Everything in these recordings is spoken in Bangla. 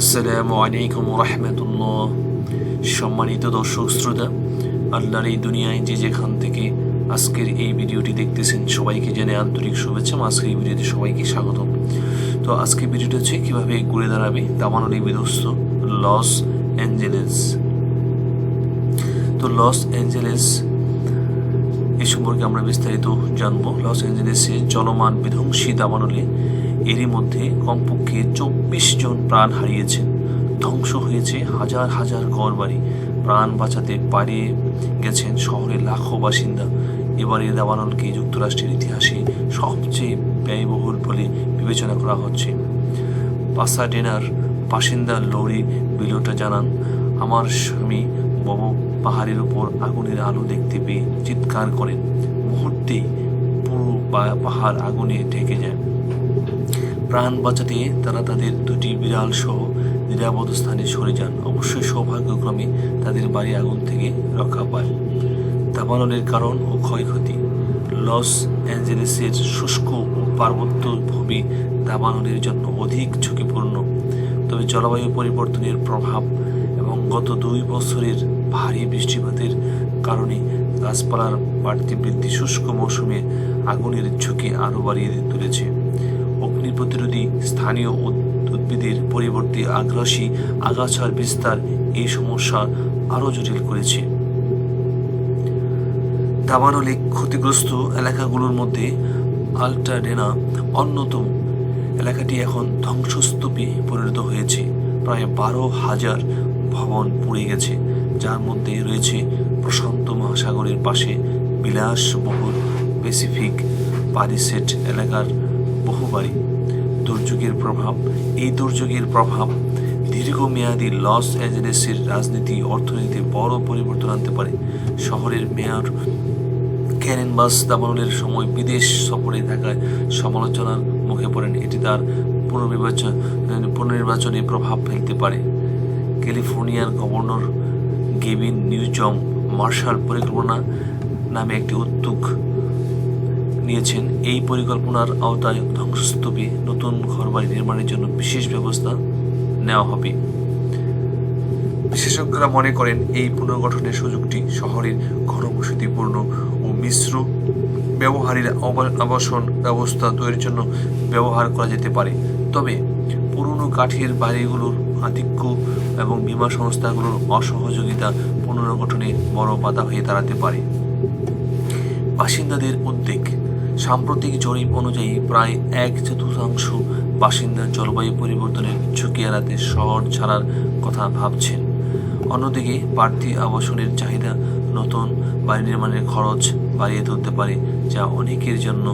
আসসালামু আলাইকুম রহমতুল্লাহ সম্মানিত দর্শক শ্রোতা, আল্লাহর এই দুনিয়ায় যে যেখান থেকে আজকের এই ভিডিওটি দেখতেছেন, সবাইকে জেনে আন্তরিক শুভেচ্ছা। আজকের এই ভিডিওতে সবাইকে স্বাগতম তো ভিডিওটা হচ্ছে কীভাবে ঘুরে দাঁড়াবে দামানলি বিধ্বস্ত লস অ্যাঞ্জেলেস। তো লস অ্যাঞ্জেলেস এই সম্পর্কে আমরা বিস্তারিত জানব। লস অ্যাঞ্জেলেসে চলমান বিধ্বংসী দাবানলে এরই মধ্যে কমপক্ষে চব্বিশ জন প্রাণ হারিয়েছেন। ধ্বংস হয়েছে হাজার হাজার ঘরবাড়ি। প্রাণ বাঁচাতে পারিয়ে গেছেন শহরের লাখো বাসিন্দা। এবারের দাবানলকে যুক্তরাষ্ট্রের ইতিহাসে সবচেয়ে ব্যয়বহুল বলে বিবেচনা করা হচ্ছে। পাসাডেনার বাসিন্দা লরি বিলোটা জানান, আমার স্বামী বব পাহাড়ের উপর আগুনের আলো দেখতে পেয়ে চিৎকার করেন। মুহূর্তেই পুরো পাহাড় আগুনে ঢেকে যায়। প্রাণ বাঁচাতে তারা তাদের দুটি বিড়াল সহ নিরাপদ স্থানে সরে যান। অবশ্যই সৌভাগ্যক্রমে তাদের বাড়ি আগুন থেকে রক্ষা পায়। দাবানলের কারণ ও ক্ষয়ক্ষতি। লস অ্যাঞ্জেলেসের শুষ্ক ও পার্বত্য ভূমি দাবানলের জন্য অধিক ঝুঁকিপূর্ণ। তবে জলবায়ু পরিবর্তনের প্রভাব এবং গত দুই বছরের ভারী বৃষ্টিপাতের কারণে গাছপালার বাড়তি বৃদ্ধি শুষ্ক মৌসুমে আগুনের ঝুঁকি আরও বাড়িয়ে তুলেছে। অগ্নি প্রতিরোধী স্থানীয় উদ্ভিদের পরিবর্তে আগ্রাসী আগাছার বিস্তার এই সমস্যা আরও জটিল করেছে। দাবানলে ক্ষতিগ্রস্ত এলাকাগুলোর মধ্যে আল্টাডেনা অন্যতম। এলাকাটি এখন ধ্বংসস্তূপে পরিণত হয়েছে। প্রায় বারো হাজার ভবন পুড়ে গেছে, যার মধ্যে রয়েছে প্রশান্ত মহাসাগরের পাশে বিলাসবহুল প্যাসিফিক পারিসেট এলাকার বহু বাড়ি দুর্যোগের প্রভাব, এই দুর্যোগের প্রভাব দীর্ঘমেয়াদী লস অ্যাঞ্জেলেসের রাজনীতি, অর্থনীতিতে বড় পরিবর্তন আনতে পারে। শহরের মেয়র ক্যারেন বাস দাবানলের সময় বিদেশ সফরে থাকায় সমালোচনার মুখে পড়েন। এটি তার পুনর্বিবেচন, পুনর্নির্বাচনে প্রভাব ফেলতে পারে। ক্যালিফোর্নিয়ার গভর্নর গেভিন নিউজম মার্শাল পরিকল্পনা নামে একটি উদ্যোগ নিয়েছেন। এই পরিকল্পনার আওতায় ধ্বংসস্তূপে নতুন ঘরবাড়ি নির্মাণের জন্য বিশেষ ব্যবস্থা নেওয়া হবে। বিশেষজ্ঞরা মনে করেন, এই পুনর্গঠনের সুযোগটি শহরের ঘনবসতিপূর্ণ ও মিশ্র ব্যবহারের আবাসন ব্যবস্থা তৈরির জন্য ব্যবহার করা যেতে পারে। তবে পুরনো কাঠের বাড়িগুলোর আধিক্য এবং বীমা সংস্থাগুলোর অসহযোগিতা পুনর্গঠনে বড় বাধা হয়ে দাঁড়াতে পারে। বাসিন্দাদের উদ্বেগ সাম্প্রতিক জরিপ অনুযায়ী প্রায় এক চতুর্থাংশ বাসিন্দা জলবায়ু পরিবর্তনের ঝুঁকি এড়াতে শহর ছাড়ার কথা ভাবছেন। অন্যদিকে, বাড়তি আবাসনের চাহিদা নতুন বাড়ি নির্মাণের খরচ বাড়িয়ে তুলতে পারে, যা অনেকের জন্য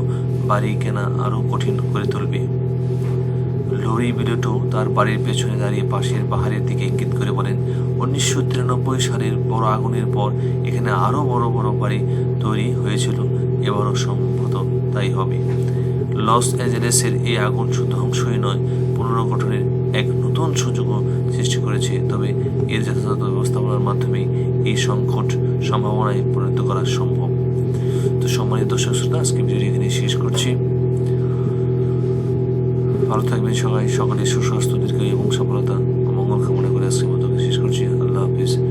বাড়ি কেনা আরও কঠিন করে তুলবে। লরি বিলুটো তার বাড়ির পেছনে দাঁড়িয়ে পাশের পাহাড়ের দিকে ইঙ্গিত করে বলেন, উনিশশো তিরানব্বই সালের বড় আগুনের পর এখানে আরও বড় বড় বাড়ি তৈরি হয়েছিল। এবারও সম্ভবত তাই হবে। লস অ্যাঞ্জেলেসের এই আগুন শুধু ধ্বংসই নয়, পুনর্গঠনের এক নতুন সুযোগও সৃষ্টি করেছে। তবে এর যথাযথ ব্যবস্থাপনার মাধ্যমে এই সংকট সম্ভাবনায় পরিণত করা সম্ভব। তো সম্মানিত দর্শক শ্রোতা আজকে ভিডিওটি এখানে শেষ করছি। ভালো থাকবেন সবাই। সকলের সুস্বাস্থ্য দীর্ঘ এবং সফলতা। মঙ্গল কামনা করে আজকের মতো শেষ করছি। আল্লাহ হাফিজ।